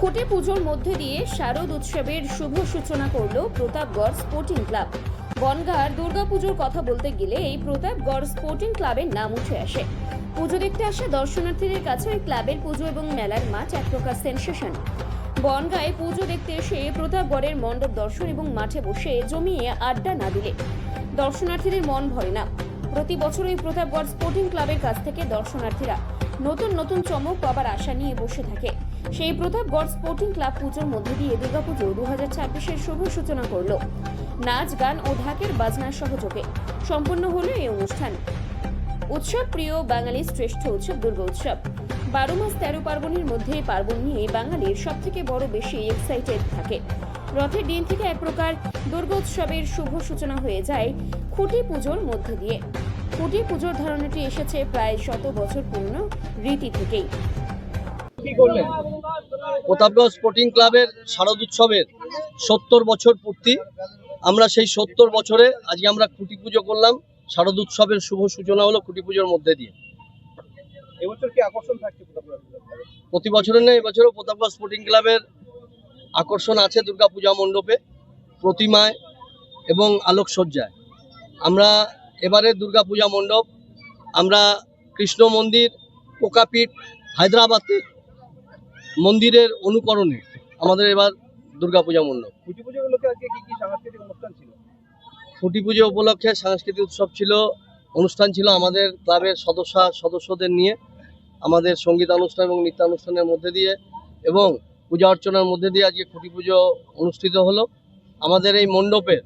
খুঁটি পুজোর মধ্যে দিয়ে শারদ উৎসবের শুভ সূচনা করল প্রতাপগড় স্পোর্টিং ক্লাব বনগাঁর দুর্গাপুজোর কথা বলতে গেলে এই প্রতাপগড় স্পোর্টিং ক্লাবের নাম উঠে আসে। পুজো দেখতে আসা দর্শনার্থীদের কাছে ওই ক্লাবের পুজো এবং মেলার মাঠ এক প্রকার সেন্সেশন বনগাঁয় পুজো দেখতে এসে প্রতাপগড়ের মণ্ডপ দর্শন এবং মাঠে বসে জমিয়ে আড্ডা না দিলে দর্শনার্থীদের মন ভরে না। প্রতি বছর এই প্রতাপগড় স্পোর্টিং ক্লাবের কাছ থেকে দর্শনার্থীরা নতুন নতুন চমক পাবার আশা নিয়ে বসে থাকে। সেই প্রতাপগড় স্পোর্টিং ক্লাব পুজোর মধ্যে দিয়ে দুর্গাপুজো দু হাজার ছাব্বিশের শুভ সূচনা করল। নাচ, গান ও ঢাকের বাজনার সহযোগে সম্পন্ন হলো এই অনুষ্ঠান। উৎসব প্রিয় বাঙালির শ্রেষ্ঠ উৎসব দুর্গা উৎসব। বারো মাস তেরো পার্বণের মধ্যে পার্বণ নিয়ে বাঙালির সব থেকে বড় বেশি এক্সাইটেড থাকে। রথের দিন থেকে এক প্রকার দুর্গা উৎসবের শুভ সূচনা হয়ে যায় খুঁটি পুজোর মধ্যে দিয়ে। খুঁটি পুজোর ধারণাটি এসেছে প্রায় শত বছর পুরনো রীতি থেকেই। প্রতাপগঞ্জ স্পোর্টিং ক্লাবের শারদ উৎসবের সত্তর বছর পূর্তি। আমরা সেই সত্তর বছরে আজকে আমরা খুঁটি পুজো করলাম। শারদ উৎসবের শুভ সূচনা হলো খুঁটি পুজোর মধ্যে দিয়ে। এবছর কি আকর্ষণ থাকছে প্রতি বছরের নেই এবছরও প্রতাপগঞ্জ স্পোর্টিং ক্লাবের আকর্ষণ আছে দুর্গা পূজা মণ্ডপে প্রতিমায় এবং আলোকসজ্জায়। আমরা এবারে দুর্গা পূজা মণ্ডপ আমরা কৃষ্ণ মন্দির কোকাপীঠ হায়দ্রাবাদের মন্দিরের অনুকরণে আমাদের এবার দুর্গা পূজা মণ্ডপ। খুঁটি পুজো উপলক্ষে আজকে কি কি সাংস্কৃতিক অনুষ্ঠান ছিল? খুঁটি পুজো উপলক্ষে সাংস্কৃতিক উৎসব ছিল অনুষ্ঠান ছিল আমাদের ক্লাবের সদস্য সদস্যদের নিয়ে আমাদের সঙ্গীতানুষ্ঠান এবং নৃত্যানুষ্ঠানের মধ্যে দিয়ে এবং পূজা অর্চনার মধ্যে দিয়ে আজকে খুঁটি পুজো অনুষ্ঠিত হলো। আমাদের এই মণ্ডপের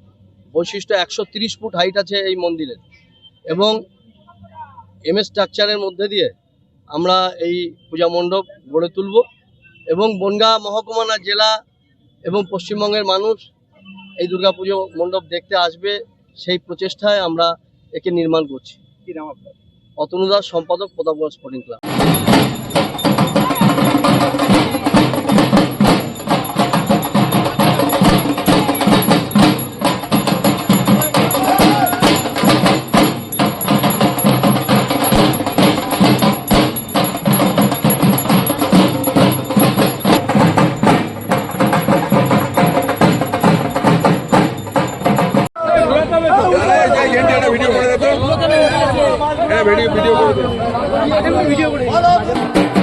বৈশিষ্ট্য একশো তিরিশ ফুট হাইট আছে এই মন্দিরের। এবং এম এস স্ট্রাকচারের মধ্যে দিয়ে আমরা এই পূজা মণ্ডপ গড়ে তুলব। এবং বনগাঁ মহকুমানা জেলা এবং পশ্চিমবঙ্গের মানুষ এই দুর্গাপুজো মণ্ডপ দেখতে আসবে সেই প্রচেষ্টায় আমরা একে নির্মাণ করছি। কি নাম আপনার? অতনু দাস সম্পাদক প্রতাপগঞ্জ স্পোর্টিং ক্লাব। হ্যাঁ ভিডিও ভিডিও করে ভিডিও করে